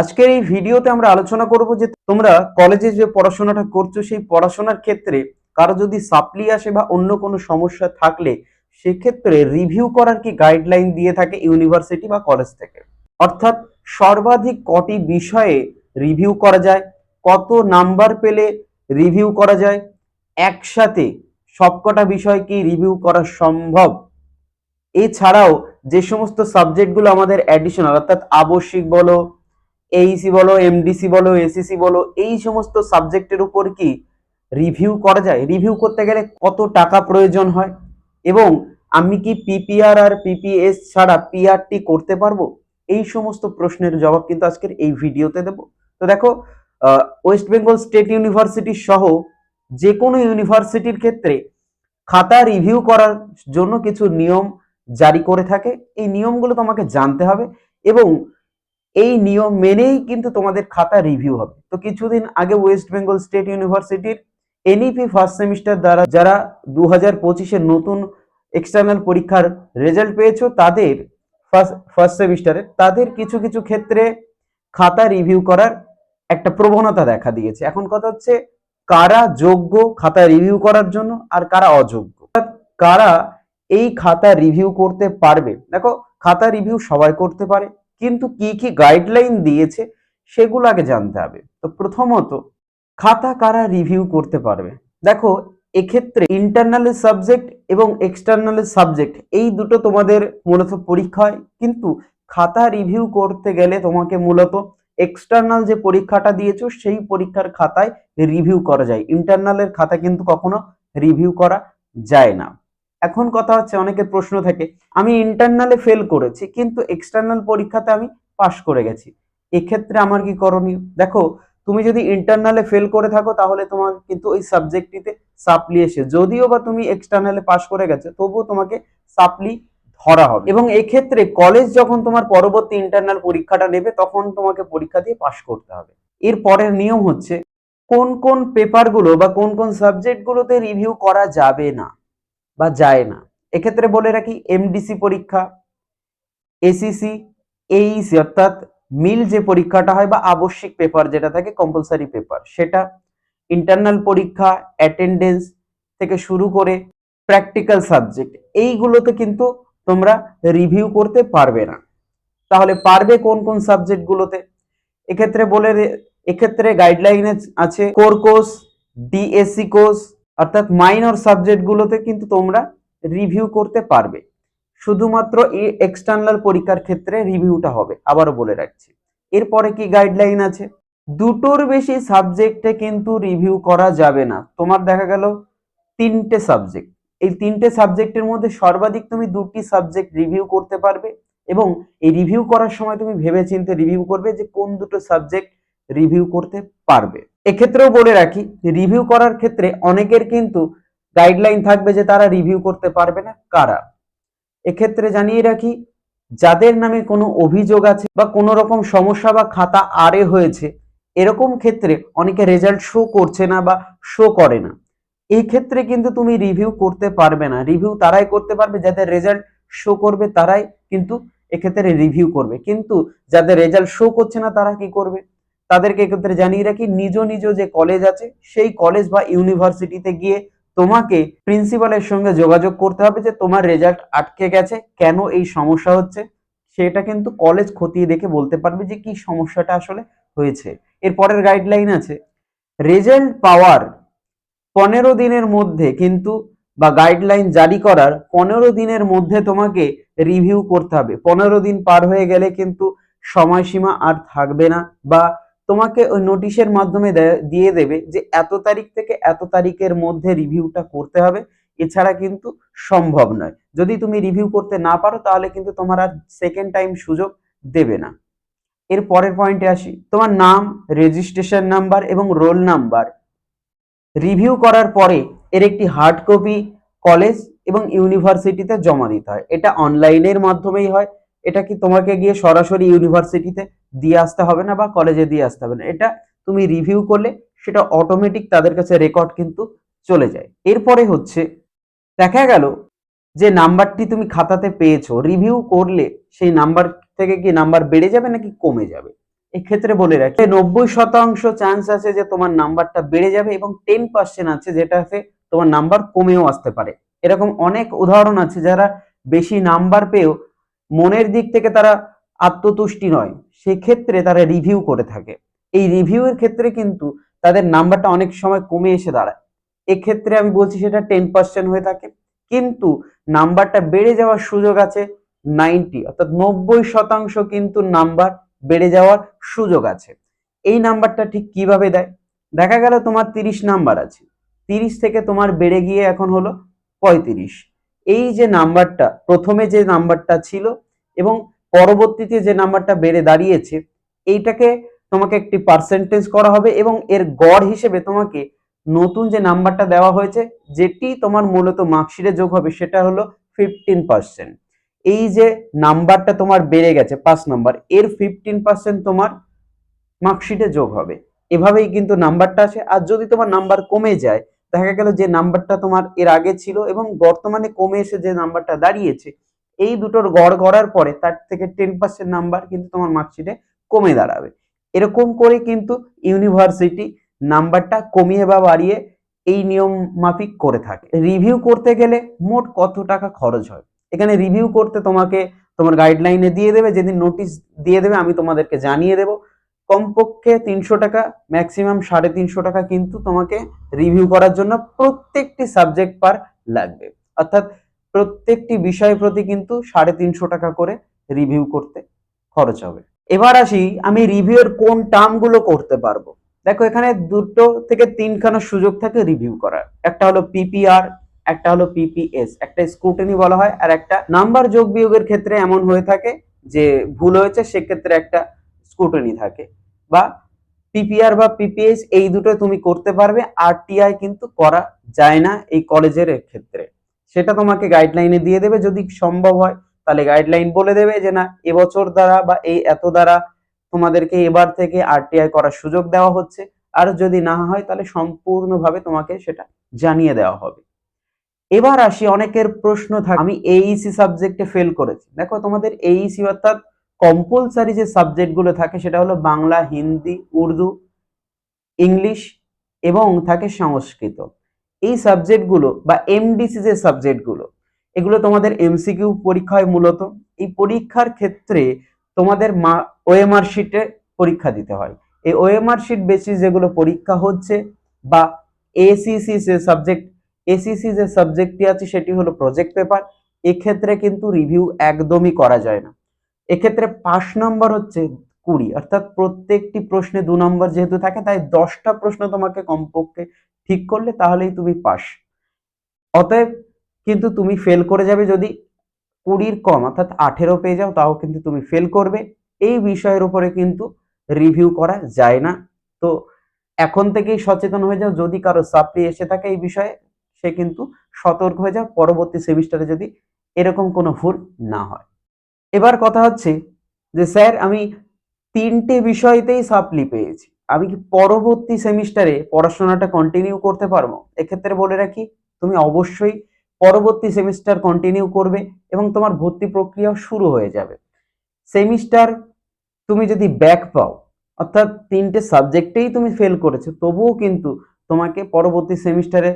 আজকের এই ভিডিওতে আমরা আলোচনা করব যে তোমরা কলেজে যে পড়াশোনাটা করছ, সেই পড়াশোনার ক্ষেত্রে কারও যদি সাপ্লি আসে বা অন্য কোনো সমস্যা থাকলে, সেক্ষেত্রে রিভিউ করার কি গাইডলাইন দিয়ে থাকে ইউনিভার্সিটি বা কলেজ থেকে? অর্থাৎ সর্বাধিক কটি বিষয়ে রিভিউ করা যায়, কত নাম্বার পেলে রিভিউ করা যায়, একসাথে সবকটা বিষয় কি রিভিউ করা সম্ভব। এছাড়াও যে সমস্ত সাবজেক্টগুলো আমাদের অ্যাডিশনাল অর্থাৎ আবশ্যিক বলো এইসি বলো এমডিসি বলো এসিসি বলো, এই সমস্ত সাবজেক্টের উপর কি রিভিউ করা যায়? রিভিউ করতে গেলে কত টাকা প্রয়োজন হয়? এবং আমি কি পিপিআর আর পিপিএস ছাড়া পিআরটি করতে পারব? এই সমস্ত প্রশ্নের জবাব কিন্তু আজকের এই ভিডিওতে দেব। তো দেখো ওয়েস্ট বেঙ্গল স্টেট ইউনিভার্সিটি সহ যে কোনো ইউনিভার্সিটির ক্ষেত্রে খাতা রিভিউ করার জন্য কিছু নিয়ম জারি করে থাকে। এই নিয়মগুলো তোমাকে জানতে হবে এবং এই নিয়ম মেনেই কিন্তু তোমাদের খাতা রিভিউ হবে। তো কিছুদিন আগে ওয়েস্ট বেঙ্গল স্টেট ইউনিভার্সিটির এনইপি ফার্স্ট সেমিস্টার দ্বারা যারা দু হাজার পঁচিশের নতুন এক্সটার্নাল পরীক্ষার রেজাল্ট পেয়েছ, তাদের ফার্স্ট ফার্স্ট সেমিস্টারে তাদের কিছু কিছু ক্ষেত্রে খাতা রিভিউ করার একটা প্রবণতা দেখা দিয়েছে। এখন কথা হচ্ছে কারা যোগ্য খাতা রিভিউ করার জন্য আর কারা অযোগ্য। কারা এই খাতা রিভিউ করতে পারবে? দেখো, খাতা রিভিউ সবাই করতে পারে। কিন্তু কি কি গাইডলাইন দিয়েছে সেগুলো আগে জানতে হবে। তো প্রথমত, খাতা কারা রিভিউ করতে পারবে? দেখো, এক্ষেত্রে ইন্টারনালের সাবজেক্ট এবং এক্সটার্নালের সাবজেক্ট এই দুটো তোমাদের মূলত পরীক্ষা হয়। কিন্তু খাতা রিভিউ করতে গেলে তোমাকে মূলত এক্সটার্নাল যে পরীক্ষাটা দিয়েছ, সেই পরীক্ষার খাতায় রিভিউ করা যায়। ইন্টারনালের খাতা কিন্তু কখনো রিভিউ করা যায় না। এখন কথা হচ্ছে, অনেকের প্রশ্ন থাকে, আমি ইন্টারনালে ফেল করেছি, কিন্তু এক্সটার্নাল পরীক্ষাতে আমি পাশ করে গেছি। এক্ষেত্রে আমার কি করণীয়? দেখো, তুমি যদি ইন্টারনালে ফেল করে থাকো, তাহলে তোমার কিন্তু ওই সাবজেক্টটিতে সাপ্লি এসে, যদিও বা তুমি এক্সটার্নালে পাশ করে গেছো, তবুও তোমাকে সাপ্লি ধরা হবে। এবং এক্ষেত্রে কলেজ যখন তোমার পরবর্তী ইন্টারনাল পরীক্ষাটা নেবে, তখন তোমাকে পরীক্ষা দিয়ে পাশ করতে হবে। এর পরের নিয়ম হচ্ছে, কোন কোন পেপারগুলো বা কোন কোন সাবজেক্টগুলোতে রিভিউ করা যাবে না বা যায় না। এক্ষেত্রে বলে রাখি এমডিসি পরীক্ষা এসিসি এইসি অর্থাৎ মিল যে পরীক্ষাটা হয় বা আবশ্যিক পেপার যেটা থাকে কম্পালসারি পেপার সেটা ইন্টারনাল পরীক্ষা অ্যাটেন্ডেন্স থেকে শুরু করে প্র্যাকটিক্যাল সাবজেক্ট এইগুলোতে কিন্তু তোমরা রিভিউ করতে পারবে না। তাহলে পারবে কোন কোন সাবজেক্টগুলোতে এক্ষেত্রে বলে এক্ষেত্রে গাইডলাইনে আছে কোর কোর্স ডিএসসি কোর্স অর্থাৎ মাইনর সাবজেক্টগুলোতে কিন্তু তোমরা রিভিউ করতে পারবে। শুধুমাত্র এই এক্সটার্নাল পরীক্ষার ক্ষেত্রে রিভিউটা হবে, আবারও বলে রাখছি। এরপরে কি গাইডলাইন আছে? দুটোর বেশি সাবজেক্টে কিন্তু রিভিউ করা যাবে না। তোমার দেখা গেল তিনটে সাবজেক্ট এই তিনটে সাবজেক্টের মধ্যে সর্বাধিক তুমি দুটি সাবজেক্ট রিভিউ করতে পারবে এবং এই রিভিউ করার সময় তুমি ভেবেচিন্তে রিভিউ করবে যে কোন দুটো সাবজেক্ট রিভিউ করতে পারবে। এক্ষেত্রেও বলে রাখি রিভিউ করার ক্ষেত্রে অনেকের কিন্তু গাইডলাইন থাকবে যে তারা রিভিউ করতে পারবে না, কারা? এক্ষেত্রে জানিয়ে রাখি, যাদের নামে কোনো অভিযোগ আছে বা কোনো রকম সমস্যা বা খাতা আরে হয়েছে, এরকম ক্ষেত্রে অনেকে রেজাল্ট শো করছে না বা শো করে না। এই ক্ষেত্রে কিন্তু তুমি রিভিউ করতে পারবে না। রিভিউ তারাই করতে পারবে, যাদের রেজাল্ট শো করবে তারাই কিন্তু এক্ষেত্রে রিভিউ করবে। কিন্তু যাদের রেজাল্ট শো করছে না তারা কি করবে? তাদেরকে এক্ষেত্রে জানিয়ে রাখি, নিজ নিজ যে কলেজ আছে, সেই কলেজ বা ইউনিভার্সিটিতে গিয়ে তোমাকে প্রিন্সিপালের সঙ্গে যোগাযোগ করতে হবে যে তোমার রেজাল্ট আটকে গেছে, কেন এই সমস্যা হচ্ছে? সেটা কিন্তু কলেজ খতিয়ে দেখে বলতে পারবে যে কি সমস্যাটা আসলে হয়েছে। এর পরের গাইডলাইন আছে রেজাল্ট পাওয়ার পনেরো দিনের মধ্যে কিন্তু বা গাইডলাইন জারি করার পনেরো দিনের মধ্যে তোমাকে রিভিউ করতে হবে। পনেরো দিন পার হয়ে গেলে কিন্তু সময়সীমা আর থাকবে না বা তোমাকে ওই নোটিশের মাধ্যমে দিয়ে দেবে যে এত তারিখ থেকে এত তারিখের মধ্যে রিভিউটা করতে হবে। এছাড়া কিন্তু সম্ভব নয়। যদি তুমি রিভিউ করতে না পারো, তাহলে কিন্তু তোমার আর সেকেন্ড টাইম সুযোগ দেবে না। এর পরের পয়েন্টে আসি। তোমার নাম রেজিস্ট্রেশন নাম্বার এবং রোল নাম্বার রিভিউ করার পরে এর একটি হার্ড কপি কলেজ এবং ইউনিভার্সিটিতে জমা দিতে হয়। এটা অনলাইনের মাধ্যমেই হয়। এটা কি তোমাকে গিয়ে সরাসরি ইউনিভার্সিটিতে দিয়ে আসতে হবে না বা কলেজে দিয়ে আসতে হবে না? এটা তুমি রিভিউ করলে সেটা অটোমেটিক তাদের কাছে রেকর্ড কিন্তু চলে যায়। এরপরে হচ্ছে, দেখা গেল যে নাম্বারটি তুমি খাতাতে পেয়েছ রিভিউ করলে সেই নাম্বার থেকে কি নাম্বার বেড়ে যাবে নাকি কমে যাবে? এক্ষেত্রে বলে রাখি, নব্বই শতাংশ চান্স আছে যে তোমার নাম্বারটা বেড়ে যাবে এবং টেন পার্সেন্ট আছে যেটা আছে তোমার নাম্বার কমেও আসতে পারে। এরকম অনেক উদাহরণ আছে যারা বেশি নাম্বার পেয়েও মনের দিক থেকে তারা আত্মতুষ্টি নয়, সেক্ষেত্রে তারা রিভিউ করে থাকে। এই রিভিউয়ের ক্ষেত্রে কিন্তু তাদের নাম্বারটা অনেক সময় কমে এসে দাঁড়ায়। এক্ষেত্রে আমি বলছি সেটা টেন পার্সেন্ট হয়ে থাকে, কিন্তু নাম্বারটা বেড়ে যাওয়ার সুযোগ আছে নাইনটি অর্থাৎ নব্বই শতাংশ কিন্তু নাম্বার বেড়ে যাওয়ার সুযোগ আছে। এই নাম্বারটা ঠিক কীভাবে দেয়? দেখা গেল তোমার তিরিশ নাম্বার আছে। তিরিশ থেকে তোমার বেড়ে গিয়ে এখন হলো পঁয়ত্রিশ। এই যে নাম্বারটা, প্রথমে যে নাম্বারটা ছিল এবং পরবর্তীতে যে নাম্বারটা বেড়ে দাঁড়িয়েছে, এইটাকে তোমাকে একটি পার্সেন্টেজ করা হবে এবং এর গড় হিসেবে তোমাকে নতুন যে নাম্বারটা দেওয়া হয়েছে, যেটি তোমার মূলত মার্কশিটে যোগ হবে, সেটা হলো ফিফটিন পার্সেন্ট এই যে নাম্বারটা তোমার বেড়ে গেছে, পাঁচ নাম্বার, এর ফিফটিন পার্সেন্ট তোমার মার্কশিটে যোগ হবে। এভাবেই কিন্তু নাম্বারটা আসে আর যদি তোমার নাম্বার কমে যায় দেখা গেল যে নাম্বারটা তোমার এর আগে ছিল এবং বর্তমানে কমে এসে যে নাম্বারটা দাঁড়িয়েছে, এই দুটোর গড় গড়ার পরে তার থেকে টেন পার্সেন্ট নাম্বার কিন্তু তোমার মার্কশিটে কমে দাঁড়াবে। এরকম করে কিন্তু ইউনিভার্সিটি নাম্বারটা কমিয়ে বা বাড়িয়ে এই নিয়ম মাফিক করে থাকে। রিভিউ করতে গেলে মোট কত টাকা খরচ হয়? এখানে রিভিউ করতে তোমাকে তোমার গাইডলাইনে দিয়ে দেবে, যেদিন নোটিশ দিয়ে দেবে আমি তোমাদেরকে জানিয়ে দেব। কমপক্ষে তিনশো টাকা ম্যাক্সিমাম সাড়ে তিনশো টাকা কিন্তু তোমাকে রিভিউ করার জন্য প্রত্যেকটি সাবজেক্ট পার লাগবে। অর্থাৎ প্রত্যেকটি বিষয় প্রতি কিন্তু সাড়ে তিনশো টাকা করে রিভিউ করতে খরচ হবে। এবার আসি, আমি রিভিউয়ের কোন টার্মগুলো করতে পারব? দেখো, এখানে দুটো থেকে তিনখানা সুযোগ থাকে রিভিউ করার। একটা হলো পিপিআর একটা হলো পিপিএস একটা স্ক্রুটিনি বলা হয়, আর একটা নাম্বার যোগ বিয়োগের ক্ষেত্রে এমন হয়ে থাকে যে ভুল হয়েছে, সেক্ষেত্রে একটা স্ক্রুটিনি থাকে। বা পিপিআর বা পিপিএস এই দুটো তুমি করতে পারবে। আরটিআই কিন্তু করা যায় না এই কলেজের ক্ষেত্রে। সেটা তোমাকে গাইডলাইনে দিয়ে দেবে। যদি সম্ভব হয়, তাহলে গাইডলাইন বলে দেবে যে না, এবছর দ্বারা বা এই এত দ্বারা তোমাদেরকে এবার থেকে আরটিআই করার সুযোগ দেওয়া হচ্ছে। আর যদি না হয়, তাহলে সম্পূর্ণভাবে তোমাকে সেটা জানিয়ে দেওয়া হবে। এবার আসি, অনেকের প্রশ্ন থাকে, আমি এইসি সাবজেক্টে ফেল করেছি। দেখো, তোমাদের এইসি অর্থাৎ কম্পালসারি যে সাবজেক্টগুলো থাকে সেটা হলো বাংলা, হিন্দি, উর্দু, ইংলিশ এবং থাকে সংস্কৃত। এই সাবজেক্টগুলো বা এমডিসি যে সাবজেক্টগুলো এগুলো তোমাদের এমসিকিউ পরীক্ষা হয় মূলত। এই পরীক্ষার ক্ষেত্রে তোমাদের মা ওএমআর শিটে পরীক্ষা দিতে হয়। এই ওএমআর শিট বেসিস যেগুলো পরীক্ষা হচ্ছে বা এসিসি যে সাবজেক্ট এসিসি যে সাবজেক্টটি আছে সেটি হলো প্রজেক্ট পেপার এক্ষেত্রে কিন্তু রিভিউ একদমই করা যায় না। এক্ষেত্রে পাঁচ নম্বর হচ্ছে কুড়ি। অর্থাৎ প্রত্যেকটি প্রশ্নে দু নম্বর যেহেতু থাকে, তাই দশটা প্রশ্ন তোমাকে কমপক্ষে ঠিক করলে তাহলেই তুমি পাস। অতএব কিন্তু তুমি ফেল করে যাবে যদি কুড়ির কম, অর্থাৎ আঠেরো পেয়ে যাও, তাও কিন্তু তুমি ফেল করবে। এই বিষয়ের উপরে কিন্তু রিভিউ করা যায় না। তো এখন থেকেই সচেতন হয়ে যাও, যদি কারও সাপ্লি এসে থাকে এই বিষয়ে, সে কিন্তু সতর্ক হয়ে যাও, পরবর্তী সেমিস্টারে যদি এরকম কোনো ভুল না হয়। এবার কথা হচ্ছে যে, স্যার, আমি তিনটে বিষয়তেই সাপ্লি পেয়েছি। আমি কি পরবর্তী সেমিস্টারে পড়াশোনাটা কন্টিনিউ করতে পারব? এক্ষেত্রে বলে রাখি, তুমি অবশ্যই পরবর্তী সেমিস্টার কন্টিনিউ করবে এবং তোমার ভর্তি প্রক্রিয়াও শুরু হয়ে যাবে। সেমিস্টার তুমি যদি ব্যাক পাও, অর্থাৎ তিনটে সাবজেক্টেই তুমি ফেল করেছ, তবুও কিন্তু তোমাকে পরবর্তী সেমিস্টারে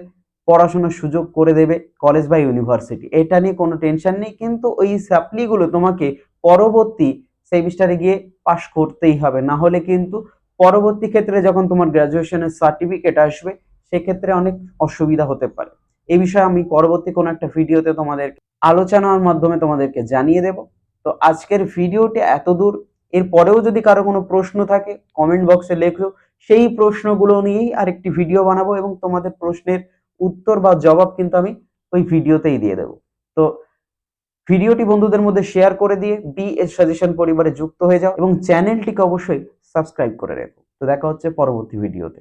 পড়াশোনার সুযোগ করে দেবে কলেজ বা ইউনিভার্সিটি এটা নিয়ে কোনো টেনশন নেই, কিন্তু ওই সাপ্লিগুলো তোমাকে পরবর্তী সেমিস্টারে গিয়ে পাশ করতেই হবে। না হলে কিন্তু পরবর্তী ক্ষেত্রে যখন তোমার গ্র্যাজুয়েশনের সার্টিফিকেট আসবে, সেক্ষেত্রে অনেক অসুবিধা হতে পারে। এই বিষয়ে আমি পরবর্তী কোনো একটা ভিডিওতে তোমাদের আলোচনার মাধ্যমে তোমাদেরকে জানিয়ে দেব। তো আজকের ভিডিওটি এত দূর এরপরেও যদি কারও কোনো প্রশ্ন থাকে কমেন্ট বক্সে লেখো। সেই প্রশ্নগুলো নিয়েই আরেকটি ভিডিও বানাবো এবং তোমাদের প্রশ্নের উত্তর বা জবাব কিন্তু আমি ওই ভিডিওতেই দিয়ে দেবো। তো ভিডিওটি বন্ধুদের মধ্যে শেয়ার করে দিয়ে বি এস সাজেশন পরিবারে যুক্ত হয়ে যাও এবং চ্যানেলটিকে অবশ্যই সাবস্ক্রাইব করে রেখো। তো দেখা হচ্ছে পরবর্তী ভিডিওতে।